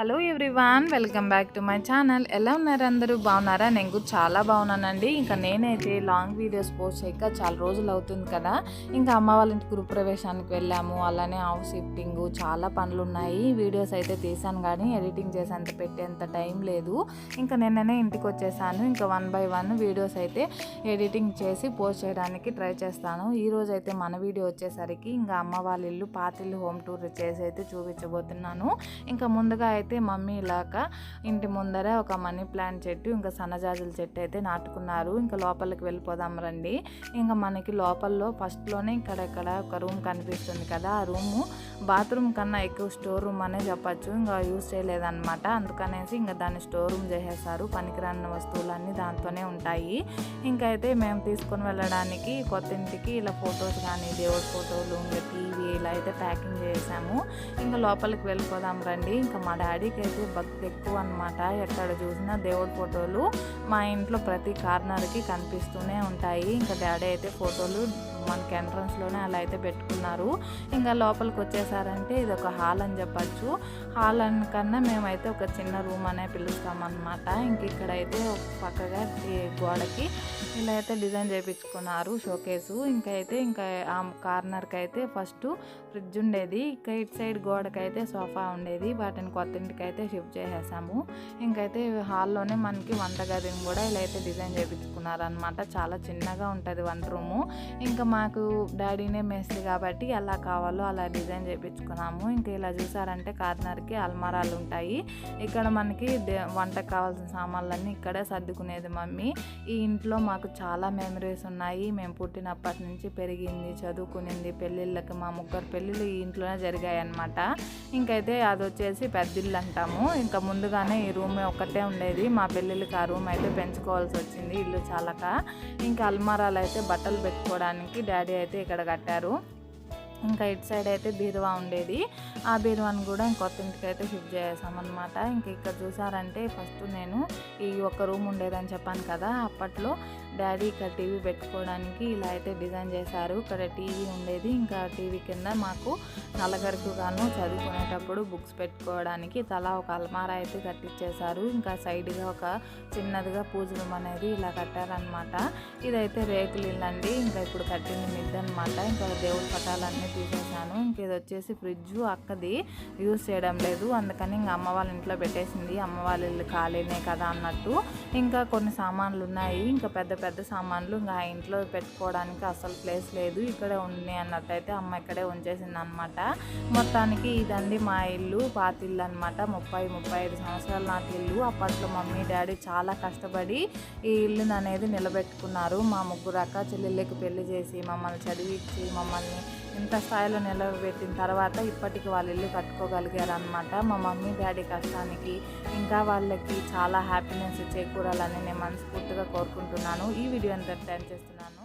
Hello everyone welcome back to my channel. ఎలా ఉన్నారు అందరూ? బాగున్నారా? నేను కూడా చాలా బాగున్నానండి. ఇంకా నేనైతే లాంగ్ వీడియోస్ పోస్ట్ చేయక చాలా రోజులు అవుతుంది కదా. ఇంకా అమ్మ వాళ్ళ ఇంటి గృహప్రవేశానికి వెళ్ళాము. అలానే హౌస్ షిఫ్టింగ్ చాలా పనులు ఉన్నాయి. వీడియోస్ అయితే తీసాను కానీ ఎడిటింగ్ చేసేంత పెట్టేంత టైం లేదు. ఇంకా నిన్ననే ఇంటికి వచ్చేసాను. ఇంకా వన్ బై వన్ వీడియోస్ అయితే ఎడిటింగ్ చేసి పోస్ట్ చేయడానికి ట్రై చేస్తాను. ఈరోజు అయితే మన వీడియో వచ్చేసరికి ఇంకా అమ్మ వాళ్ళ ఇల్లు పాతిల్లు హోమ్ టూర్ చేసి అయితే చూపించబోతున్నాను. ఇంకా ముందుగా అయితే అయితే మమ్మీ ఇలాక ఇంటి ముందర ఒక మనీ ప్లాంట్ చెట్టు ఇంకా సన్నజాజుల చెట్టు అయితే నాటుకున్నారు. ఇంకా లోపలికి వెళ్ళిపోదాం రండి. ఇంకా మనకి లోపల్లో ఫస్ట్లోనే ఇక్కడెక్కడ ఇక్కడ ఒక రూమ్ కనిపిస్తుంది కదా ఆ రూము. బాత్రూమ్ కన్నా ఎక్కువ స్టోర్ రూమ్ అనే చెప్పచ్చు. ఇంకా యూజ్ చేయలేదన్నమాట. అందుకనేసి ఇంకా దాన్ని స్టోర్ రూమ్ చేసేసారు. పనికిరాని వస్తువులన్నీ దాంతోనే ఉంటాయి. ఇంకా అయితే మేము తీసుకొని వెళ్ళడానికి కొత్త ఇంటికి ఇలా ఫొటోస్ కానీ దేవుడి ఫోటోలు ఇంకా టీవీ ఇలా అయితే ప్యాకింగ్ చేసాము. ఇంకా లోపలికి వెళ్ళిపోదాం రండి. ఇంకా మా డాడీ డాడీకి అయితే భక్తి ఎక్కువ అనమాట ఎక్కడ చూసినా దేవుడి ఫోటోలు మా ఇంట్లో ప్రతి కార్నర్కి కనిపిస్తూనే ఉంటాయి. ఇంకా డాడీ అయితే ఫోటోలు మనకి ఎంట్రన్స్లోనే అలా అయితే పెట్టుకున్నారు. ఇంకా లోపలికి వచ్చేసారంటే ఇది ఒక హాల్ అని చెప్పచ్చు. హాల్ అని కన్నా మేమైతే ఒక చిన్న రూమ్ అనే పిలుస్తామన్నమాట ఇంక ఇక్కడైతే ఒక పక్కగా గోడకి ఇలా అయితే డిజైన్ చేయించుకున్నారు షోకేసు. ఇంకా అయితే ఇంకా ఆ కార్నర్కి అయితే ఫస్ట్ ఫ్రిడ్జ్ ఉండేది. ఇంకా ఇటు సైడ్ గోడకైతే సోఫా ఉండేది. వాటిని కొత్త ఇంటికి అయితే షిఫ్ట్ చేసేసాము. ఇంకైతే హాల్లోనే మనకి వంటగదిని కూడా ఇలా అయితే డిజైన్ చేపించుకున్నారు అనమాట చాలా చిన్నగా ఉంటుంది వంట రూము. ఇంకా మాకు డాడీనే మేస్త్రి కాబట్టి ఎలా కావాలో అలా డిజైన్ చేయించుకున్నాము ఇంకా ఇలా చూసారంటే కార్నర్కి అల్మారాలు ఉంటాయి. ఇక్కడ మనకి దే- వంటకు కావాల్సిన సామాన్లన్నీ ఇక్కడే సర్దుకునేది మమ్మీ. ఈ ఇంట్లో మాకు చాలా మెమరీస్ ఉన్నాయి. మేము పుట్టినప్పటి నుంచి పెరిగింది చదువుకునింది పెళ్ళిళ్ళకి మా ముగ్గురు పెళ్ళిళ్ళు ఈ ఇంట్లోనే జరిగాయి అనమాట ఇంకైతే అది వచ్చేసి పెద్దిల్లు అంటాము. ఇంకా ముందుగానే ఈ రూమ్ ఒక్కటే ఉండేది. మా పెళ్ళిళ్ళకి ఆ రూమ్ అయితే పెంచుకోవాల్సి వచ్చింది ఇల్లు చాలక. ఇంకా అల్మారాలు అయితే బట్టలు పెట్టుకోవడానికి డాడీ అయితే ఇక్కడ కట్టారు. ఇంకా ఇటు సైడ్ అయితే బీరువా ఉండేది. ఆ బీరువాని కూడా ఇంకొత్త ఇంటికి అయితే షిఫ్ట్ చేసామన్నమాట ఇంకా ఇక్కడ చూసారంటే ఫస్ట్ నేను ఈ ఒక రూమ్ ఉండేదని చెప్పాను కదా అప్పట్లో డాడీ ఇక్కడ టీవీ పెట్టుకోవడానికి ఇలా అయితే డిజైన్ చేశారు. ఇక్కడ టీవీ ఉండేది. ఇంకా టీవీ కింద మాకు నలగరికి గాను చదువుకునేటప్పుడు బుక్స్ పెట్టుకోవడానికి తలా ఒక అల్మారా అయితే కట్టించేశారు ఇంకా సైడ్గా ఒక చిన్నదిగా పూజ రూమ్ అనేది ఇలా కట్టారనమాట ఇదైతే రేకులు ఇల్లండి అండి ఇంకా ఇప్పుడు కట్టింది మిద్దనమాట ఇంకా దేవుడి పటాలన్నీ తీసేసాను ఇంక ఇది వచ్చేసి ఫ్రిడ్జ్ అక్కది యూజ్ చేయడం లేదు. అందుకని ఇంకా అమ్మ వాళ్ళ ఇంట్లో పెట్టేసింది. అమ్మ వాళ్ళ ఇల్లు ఖాళీనే కదా అన్నట్టు. ఇంకా కొన్ని సామాన్లు ఉన్నాయి. ఇంకా పెద్ద పెద్ద సామాన్లు ఇంకా ఆ ఇంట్లో పెట్టుకోవడానికి అసలు ప్లేస్ లేదు. ఇక్కడే ఉన్నాయి అన్నట్టయితే అమ్మ ఇక్కడే ఉంచేసింది అనమాట మొత్తానికి ఇదండి మా ఇల్లు. పాత ఇల్లు అనమాట ముప్పై ముప్పై ఐదు సంవత్సరాల నాటి ఇల్లు. అప్పట్లో మమ్మీ డాడీ చాలా కష్టపడి ఈ ఇల్లుని అనేది నిలబెట్టుకున్నారు. మా ముగ్గురు అక్క చెల్లెళ్ళకి పెళ్ళి చేసి మమ్మల్ని చదివించి మమ్మల్ని ఇంత స్థాయిలో నిలబెట్టిన తర్వాత ఇప్పటికి వాళ్ళు ఇల్లు కట్టుకోగలిగారు అనమాట మా మమ్మీ డాడీ కష్టానికి ఇంకా వాళ్ళకి చాలా హ్యాపీనెస్ చేకూరాలని నేను మనస్ఫూర్తిగా కోరుకుంటున్నాను. ఈ వీడియో ఎంత చేస్తున్నాను.